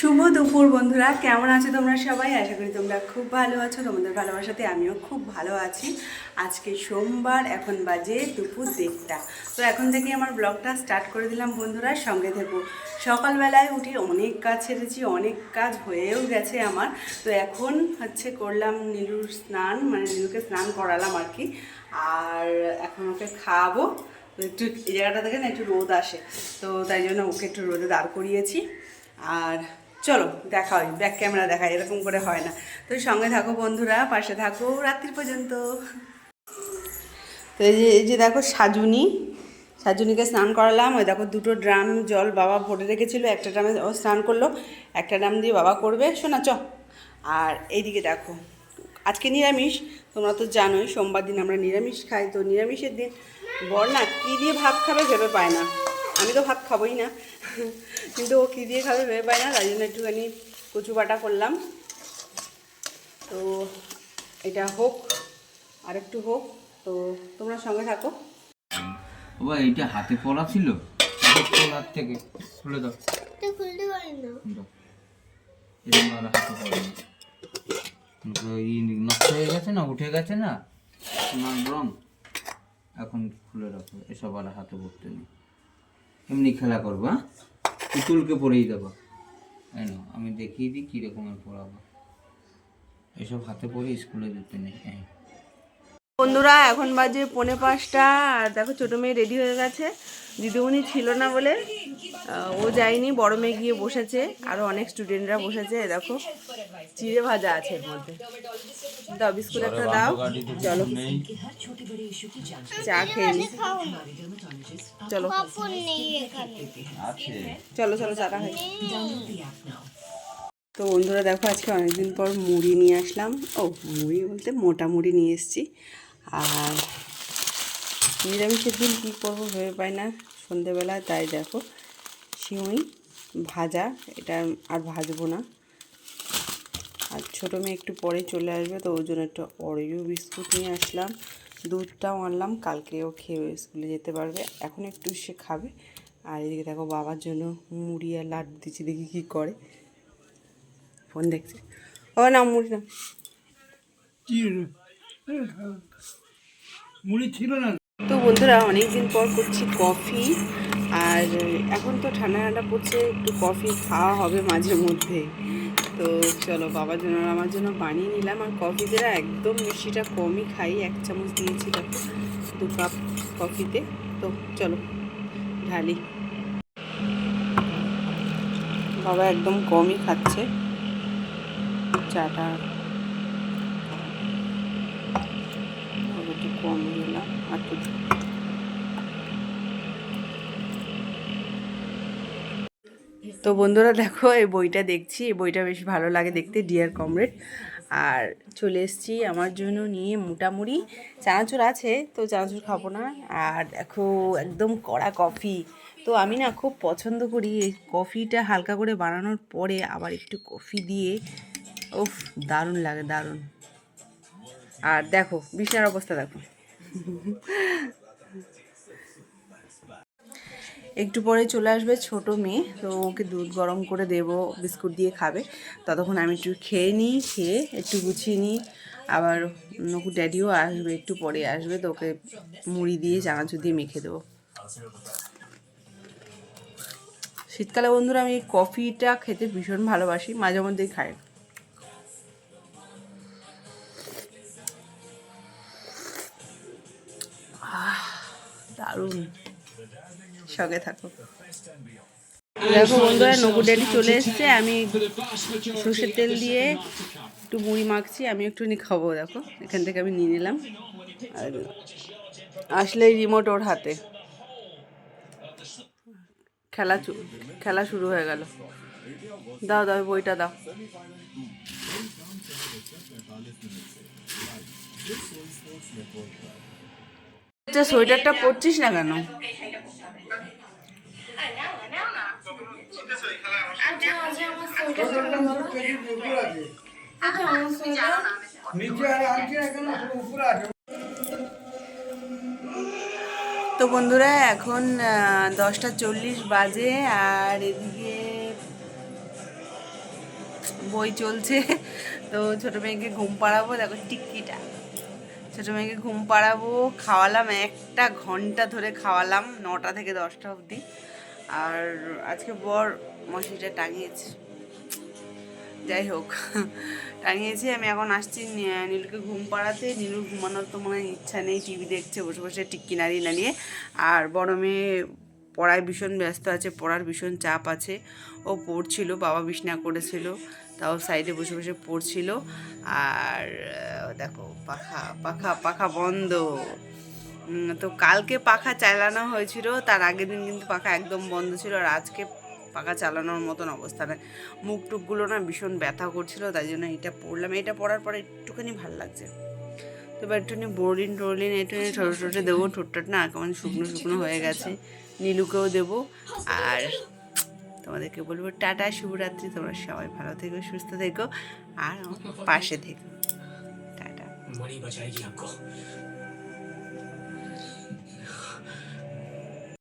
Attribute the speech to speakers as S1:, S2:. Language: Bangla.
S1: শুভ দুপুর বন্ধুরা, কেমন আছো তোমরা সবাই? আশা করি তোমরা খুব ভালো আছো, তোমাদের ভালোবাসাতে আমিও খুব ভালো আছি। আজকে সোমবার, এখন বাজে দুপুর দেড়টা। তো এখন থেকে আমার ব্লগটা স্টার্ট করে দিলাম বন্ধুরা, সঙ্গে থেকো। সকালবেলায় উঠে অনেক কাজ ছেড়েছি অনেক কাজ হয়েও গেছে আমার। তো এখন হচ্ছে করলাম নীলুর স্নান মানে নীলুকে স্নান করালাম আর কি। আর এখন ওকে খাওয়াবো। একটু এই জায়গাটা থেকে না একটু রোদ আসে। তো তাই জন্য ওকে একটু রোদে দাঁড় করিয়েছি। আর চলো, দেখা হয় ব্যাক ক্যামেরা দেখা এরকম করে হয় না। তো সঙ্গে থাকো বন্ধুরা, পাশে থাকো, রাত্রি পর্যন্ত। তো এই যে এই যে দেখো সাজুনি, সাজুনিকে স্নান করালাম। ওই দেখো দুটো ড্রাম জল বাবা ভরে রেখেছিল, একটা ড্রামে ও স্নান করল, একটা ড্রাম দিয়ে বাবা করবে। শোনা, চ। আর এইদিকে দেখো, আজকে নিরামিষ, তোমরা তো জানোই, সোমবার দিন আমরা নিরামিষ খাই, তো নিরামিষের দিন বল না কী দিয়ে ভাত খাবে ভেবে পায় না। আমি তো ভাত খাবোই না। কিন্তু ও কী দিয়ে খাবে ভেবে পায় না তাই জন্য একটুখানি কচু বাটা করলাম। তো এটা হোক আর একটু হোক তো তোমরা সঙ্গে থাকো।
S2: বাবা এইটা হাতে পড়া ছিল? হাতে থেকে খুলে দাও।
S3: খুলতে পারি না।
S2: দাও। এরকম আর হাতে পড়ে ই নষ্ট হয়ে গেছে না উঠে গেছে না? সোনার রং এখন খুলে রাখো এসব আর হাতে পড়তে নেই। এমনি খেলা করব হ্যাঁ? পুতুলকে পরেই দেবো। কেন আমি দেখিয়ে দিই কীরকমের পড়াবো এসব হাতে পরে স্কুলে যেতে নেই হ্যাঁ
S1: বন্ধুরা এখন বাজে পৌনে পাঁচটা। আর দেখো ছোটো মেয়ে রেডি হয়ে গেছে। দিদিমণি ছিল না বলে ও যায়নি। বড় মেয়ে গিয়ে বসেছে। আরও অনেক স্টুডেন্টরা বসেছে দেখো। চিড়ে ভাজা আছে এর মধ্যে। দাও বিস্কুট একটা দাও। চলো। চা খেয়ে নি। চলো। চলো চলো চাটা খাই। তো বন্ধুরা দেখো আজকে অনেকদিন পর মুড়ি নিয়ে আসলাম। ও মুড়ি বলতে মোটা মুড়ি নিয়ে এসেছি। আর নিরামিষের দিন কী করব ভেবে পাই না। সন্ধেবেলায় তাই দেখো সিউই ভাজা, এটা আর ভাজবো না। আর ছোটো মেয়ে একটু পরে চলে আসবে, তো ওই জন্য একটা অরিও বিস্কুট নিয়ে আসলাম। দুধটাও আনলাম কালকেও খেয়ে স্কুলে যেতে পারবে, এখন একটু সে খাবে। আর এদিকে দেখো বাবার জন্য মুড়ি আর লাড্ডু দিচ্ছি, দেখি কী করে। ফোন দেখছে। ও না, মুড়ি না।
S4: মুড়ি ছিল না।
S1: তো বন্ধুরা, অনেকদিন পর করছি কফি, আর এখন তো ঠান্ডা ঠান্ডা পড়ছে, একটু কফি খাওয়া হবে মাঝে মধ্যে। তো চলো, বাবার জন্য, আমার জন্য বানিয়ে নিলাম, আর কফিতে না একদম মিষ্টিটা কমই খাই, এক চামচ দিয়েছি দেখো, দু কাপ কফিতে। তো চলো, ঢালি। বাবা একদম কমই খাচ্ছে। চাটা তো বন্ধুরা দেখো, এই বইটা দেখছি। এই বইটা বেশ ভালো লাগে দেখতে ডিয়ার কমরেড আর চলে এসেছি আমার জন্য নিয়ে মোটামুড়ি চানাচুর আছে, তো চানাচুর খাব না। আর দেখো, একদম কড়া কফি। তো আমি না খুব পছন্দ করি এই কফিটা হালকা করে বানানোর পরে আবার একটু কফি দিয়ে, উফ, দারুণ লাগে, দারুণ। আর দেখো, বিছানার অবস্থা দেখো। একটু পরে চলে আসবে ছোট মেয়ে, তো ওকে দুধ গরম করে দেব, বিস্কুট দিয়ে খাবে। ততক্ষণ আমি একটু খেয়ে নিই, খেয়ে একটু গুছিয়ে নিই। আবার নকু ড্যাডিও আসবে, একটু পরে আসবে, তো ওকে মুড়ি দিয়ে, চানাচুর দিয়ে মেখে দেবো। শীতকালে বন্ধুরা, আমি কফিটা খেতে ভীষণ ভালোবাসি মাঝে মধ্যেই খাই। দারুণ। সঙ্গে থাকো। দেখো বন্ধুরা, নকুর ড্যাডি চলে এসছে। আমি সর্ষের তেল দিয়ে একটু মুড়ি মাখছি। আমি একটুখানি খাব, দেখো। এখান থেকে আমি নিয়ে নিলাম। আর আসলেই রিমোট ওর হাতে। খেলা খেলা শুরু হয়ে গেল। দাও দাও বইটা দাও। আচ্ছা সোয়েটারটা পরছিস না
S4: আর আনছি না কেন?
S1: তো বন্ধুরা, এখন দশটা চল্লিশ বাজে, আর এদিকে বই চলছে। তো ছোটো মেয়েকে ঘুম পাড়াবো, দেখো টিক্কিটা ছোটো মেয়েকে ঘুম পাড়াবো? খাওয়ালাম একটা ঘণ্টা ধরে খাওয়ালাম, নটা থেকে দশটা অবধি। আর আজকে বর মশিটা টাঙিয়েছে। যাই হোক, টাঙিয়েছি, আমি এখন আসছি নীলুকে ঘুম পাড়াতে। নীলুর ঘুমানোর তো মনে ইচ্ছা নেই, টিভি দেখছে, বসে বসে টিক্কি নাড়িয়ে নাড়িয়ে আর বড় মেয়ে পড়ায় ভীষণ ব্যস্ত আছে, পড়ার ভীষণ চাপ আছে। ও পড়ছিল, বাবা বিছনা করেছিল। তাও সাইডে বসে বসে পড়ছিল। আর দেখো, পাখা পাখা পাখা বন্ধ। তো কালকে পাখা চালানো হয়েছিল, তার আগের দিন কিন্তু পাখা একদম বন্ধ ছিল, আর আজকে পাখা চালানোর মতন অবস্থা। নেই মুখ টুকগুলো না ভীষণ ব্যথা করছিল, তাই জন্য এটা পড়লাম। এটা পড়ার পরে একটুখানি ভালো লাগছে। তো এবার একটুখানি বোরলিন টোরলিন একটুখানি ছোটো ছোটো দেবো ঠোঁটটা না কেমন শুকনো শুকনো হয়ে গেছে। নীলুকেও দেবো। আর তোমাদেরকে বলব টাটা শুভরাত্রি। তোমরা সবাই ভালো থেকো সুস্থ থেকো আর পাশে থেকো। টাটা।